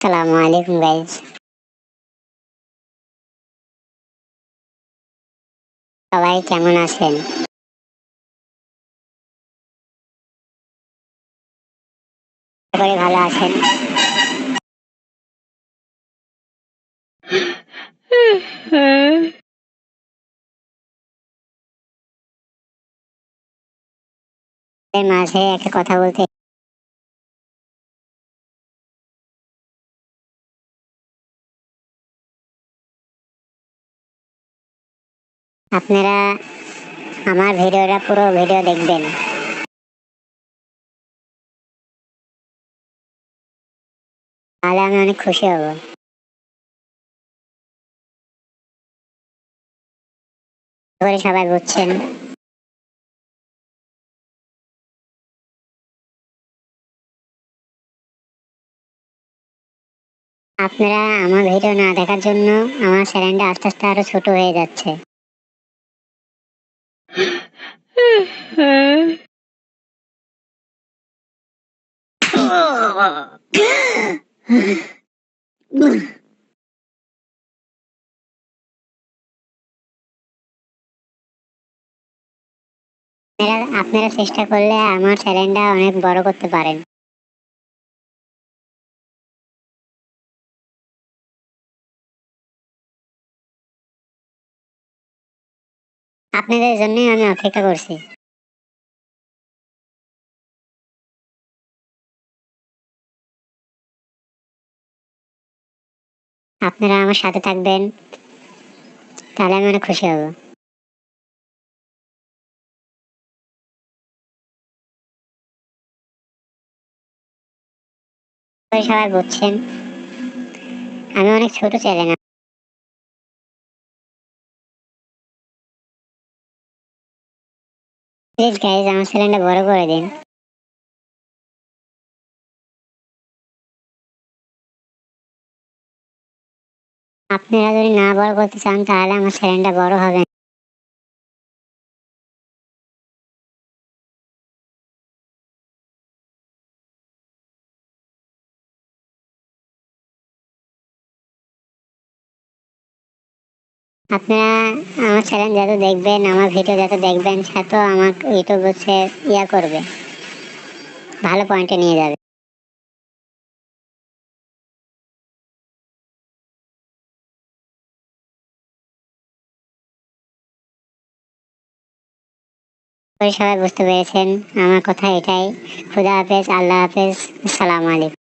আসসালামু আলাইকুম গাইজ সবাই কেমন আছেন? ভালো আছেন। মাঝে একটা কথা বলতে আপনারা আমার ভিডিওটা পুরো ভিডিও দেখবেন। তাহলে আমি অনেক খুশি হব। করি সবাই বুঝছেন। আপনারা আমার ভিডিও না দেখার জন্য আমার চ্যানেলটা আস্তে আস্তে আরও ছোট হয়ে যাচ্ছে। আপনারা চেষ্টা করলে আমার চ্যানেলটা অনেক বড় করতে পারেন। আপনাদের জন্যই আমি অপেক্ষা করছি। আপনারা আমার সাথে থাকবেন, তাহলে আমি অনেক খুশি হব। সবাই বুঝছেন, আমি অনেক ছোট চ্যানেল প্লিজ গাইজ আমার চ্যানেলটা বড় করে দিন। আপনারা যদি না বড় করতে চান, তাহলে আমার চ্যানেলটা বড় হবে আপনারা আমার চ্যানেল যত দেখবেন, আমার ভিডিও যত দেখবেন তত আমার ইউটিউব হচ্ছে ইয়া করবে। ভালো পয়েন্টে নিয়ে যাবে। সবাই বুঝতে পেরেছেন, আমার কথা এটাই। খুদা হাফেজ, আল্লাহ হাফেজ সালাম আলাইকুম।